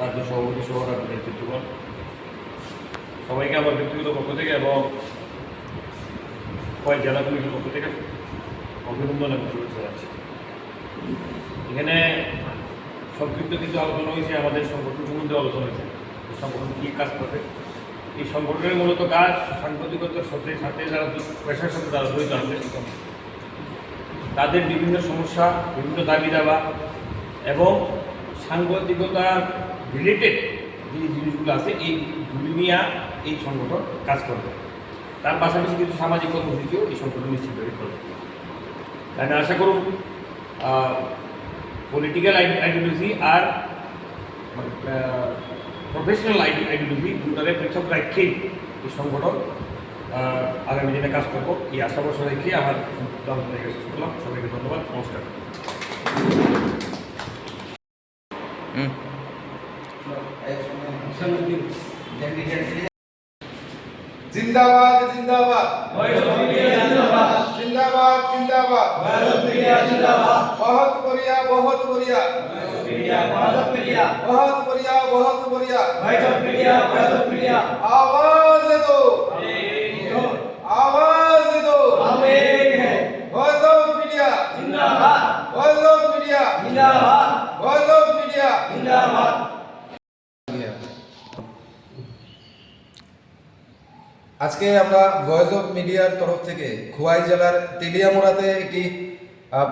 রাজ্য সভাপতি সহ রাজ্য নেতৃত্বগণ, সবাইকে আমার ব্যক্তিগত পক্ষ থেকে এবং কয়েক জেলা কমিটির পক্ষ থেকে অভিনন্দন এবং শুভেচ্ছা জানাচ্ছি। এখানে সংক্ষিপ্ত কিছু আলোচনা হয়েছে, আমাদের সংগঠন সম্বন্ধে আলোচনা হয়েছে সংগঠন কী কাজ করবে। এই সংগঠনের মূলত কাজ সাংবাদিকতার সাথে সাথে যারা পেশার সাথে যারা জড়িত আছে তাদের বিভিন্ন সমস্যা, বিভিন্ন দাবি দাবা এবং সাংবাদিকতার রিলেটেড যে জিনিসগুলো আছে এইগুলি নিয়ে এই সংগঠন কাজ করবে। তার পাশাপাশি কিছু সামাজিক কর্মসূচিও এই সংগঠন নিশ্চিত নিশ্চিতভাবে করবে। তাই আমি আশা করুন পলিটিক্যাল আইডিওলজি আর প্রফেশনাল আইডিওলজি দুটারে পৃথক রাখেই এই সংগঠন আগামী দিনে কাজ করব। এই আশা বর্ষ রেখে আমার সবাইকে ধন্যবাদ। নমস্কার। जिंदाबाद जिंदाबाद. जिंदाबाद. जिंदाबाद बहुत बढ़िया बहुत बढ़िया. बहुत बढ़िया बहुत बढ़िया. बहुत बढ़िया आवाज़ दो. आवाज़ दो. Voice of media. जिंदाबाद. Voice of media. जिंदाबाद. Voice of media. जिंदाबाद. আজকে আমরা ভয়েস অফ মিডিয়ার তরফ থেকে খোয়াই জেলার তেলিয়ামোড়াতে একটি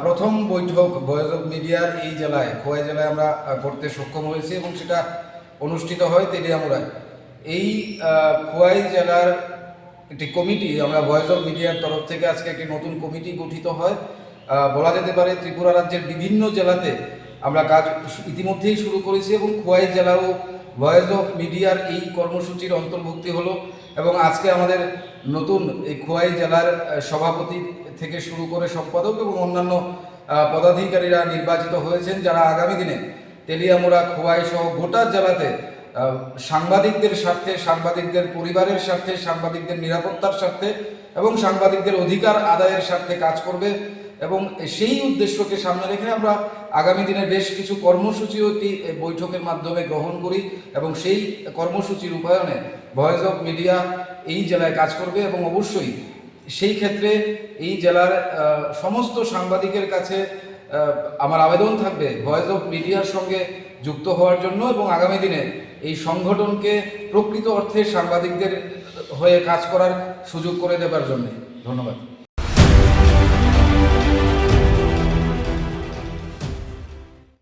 প্রথম বৈঠক ভয়েস অফ মিডিয়ার এই জেলায়, খোয়াই জেলায় আমরা করতে সক্ষম হয়েছি এবং সেটা অনুষ্ঠিত হয় তেলিয়ামুড়ায়। এই খোয়াই জেলার একটি কমিটি, আমরা ভয়েস অফ মিডিয়ার তরফ থেকে আজকে একটি নতুন কমিটি গঠিত হয়। বলা যেতে পারে ত্রিপুরা রাজ্যের বিভিন্ন জেলাতে আমরা কাজ ইতিমধ্যেই শুরু করেছি এবং খোয়াই জেলাও ভয়েস অফ মিডিয়ার এই কর্মসূচির অন্তর্ভুক্তি হলো। এবং আজকে আমাদের নতুন এই খোয়াই জেলার সভাপতি থেকে শুরু করে সম্পাদক এবং অন্যান্য পদাধিকারীরা নির্বাচিত হয়েছেন যারা আগামী দিনে তেলিয়ামুড়া, খোয়াই সহ গোটা জেলাতে সাংবাদিকদের স্বার্থে, সাংবাদিকদের পরিবারের স্বার্থে, সাংবাদিকদের নিরাপত্তার স্বার্থে এবং সাংবাদিকদের অধিকার আদায়ের স্বার্থে কাজ করবে। এবং সেই উদ্দেশ্যকে সামনে রেখে আমরা আগামী দিনে বেশ কিছু কর্মসূচিও একটি বৈঠকের মাধ্যমে গ্রহণ করি এবং সেই কর্মসূচির রূপায়ণে ভয়েস অফ মিডিয়া এই জেলায় কাজ করবে এবং অবশ্যই সেই ক্ষেত্রে এই জেলার সমস্ত সাংবাদিকের কাছে আমার আবেদন থাকবে ভয়েস অফ মিডিয়ার সঙ্গে যুক্ত হওয়ার জন্য এবং আগামী দিনে এই সংগঠনকে প্রকৃত অর্থে সাংবাদিকদের হয়ে কাজ করার সুযোগ করে দেবার জন্য। ধন্যবাদ।